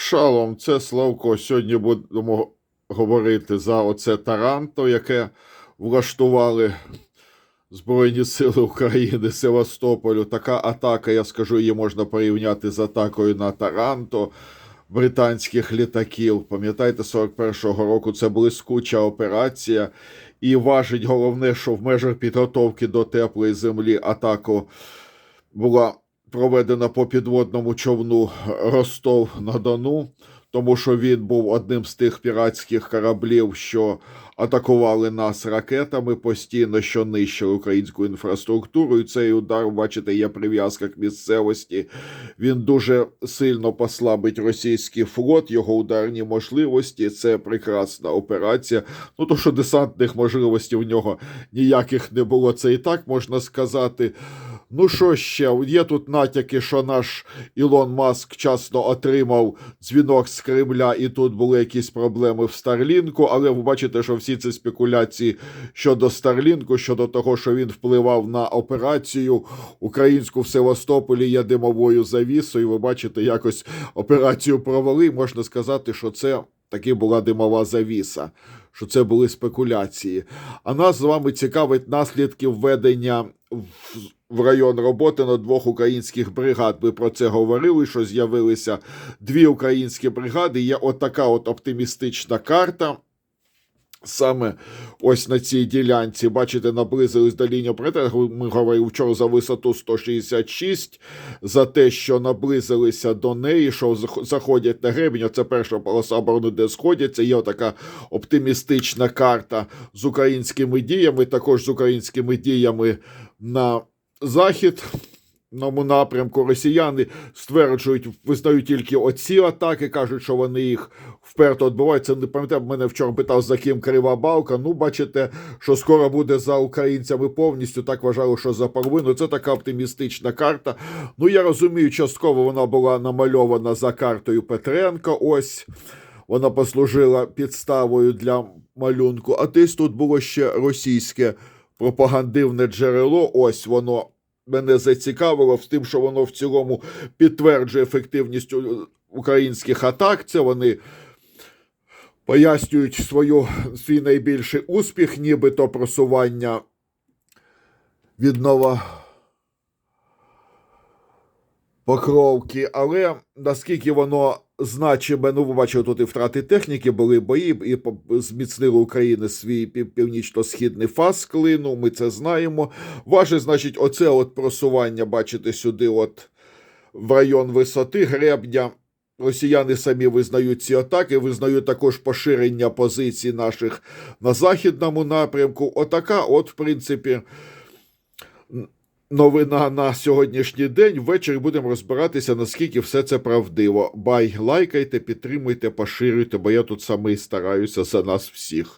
Шалом, це Славко. Сьогодні будемо говорити за оце Таранто, яке влаштували Збройні Сили України Севастополю. Така атака, я скажу, її можна порівняти з атакою на Таранто британських літаків. Пам'ятаєте, 41-го року це блискуча операція. І важить головне, що в межах підготовки до теплої землі атаку була проведена по підводному човну Ростов на Дону, тому що він був одним з тих піратських кораблів, що атакували нас ракетами постійно, що нищили українську інфраструктуру. І цей удар, бачите, є прив'язка к місцевості. Він дуже сильно послабить російський флот, його ударні можливості. Це прекрасна операція. Ну то що десантних можливостей в нього ніяких не було. Це і так можна сказати. Ну що ще? Є тут натяки, що наш Ілон Маск вчасно отримав дзвінок з Кремля, і тут були якісь проблеми в Старлінку. Але ви бачите, що всі ці спекуляції щодо Старлінку, щодо того, що він впливав на операцію українську в Севастополі, є димовою завісою. Ви бачите, якось операцію провели. Можна сказати, що це таки була димова завіса, що це були спекуляції. А нас з вами цікавить наслідки введення в район роботи на двох українських бригад. Ми про це говорили, що з'явилися дві українські бригади. Є отака от оптимістична карта. Саме ось на цій ділянці, бачите, наблизились до лінії перетину. Ми говорили вчора за висоту 166, за те, що наблизилися до неї, що заходять на гребень. Це перша полоса оборони, де сходяться. Є така оптимістична карта з українськими діями, також з українськими діями на захід. Ному напрямку росіяни стверджують, визнають тільки оці атаки, кажуть, що вони їх вперто відбувають. Це не пам'ятаю, мене вчора питав, за ким крива балка. Ну, бачите, що скоро буде за українцями повністю. Так вважали, що за половину. Це така оптимістична карта. Ну, я розумію, частково вона була намальована за картою Петренка. Ось вона послужила підставою для малюнку. А десь тут було ще російське пропагандивне джерело. Ось воно мене зацікавило в тим, що воно в цілому підтверджує ефективність українських атак. Це вони пояснюють свою, свій найбільший успіх, нібито просування від нова. Покровки, але наскільки воно значиме, ну ви бачили, тут і втрати техніки, були бої, і зміцнили України свій північно-східний фас клину, ми це знаємо. Ваше, значить, оце от просування, бачите, сюди, от в район висоти гребня. Росіяни самі визнають ці атаки, визнають також поширення позицій наших на західному напрямку. Отака, от, в принципі, новина на сьогоднішній день. Ввечері будемо розбиратися, наскільки все це правдиво. Бай, лайкайте, підтримуйте, поширюйте, бо я тут самий стараюся за нас всіх.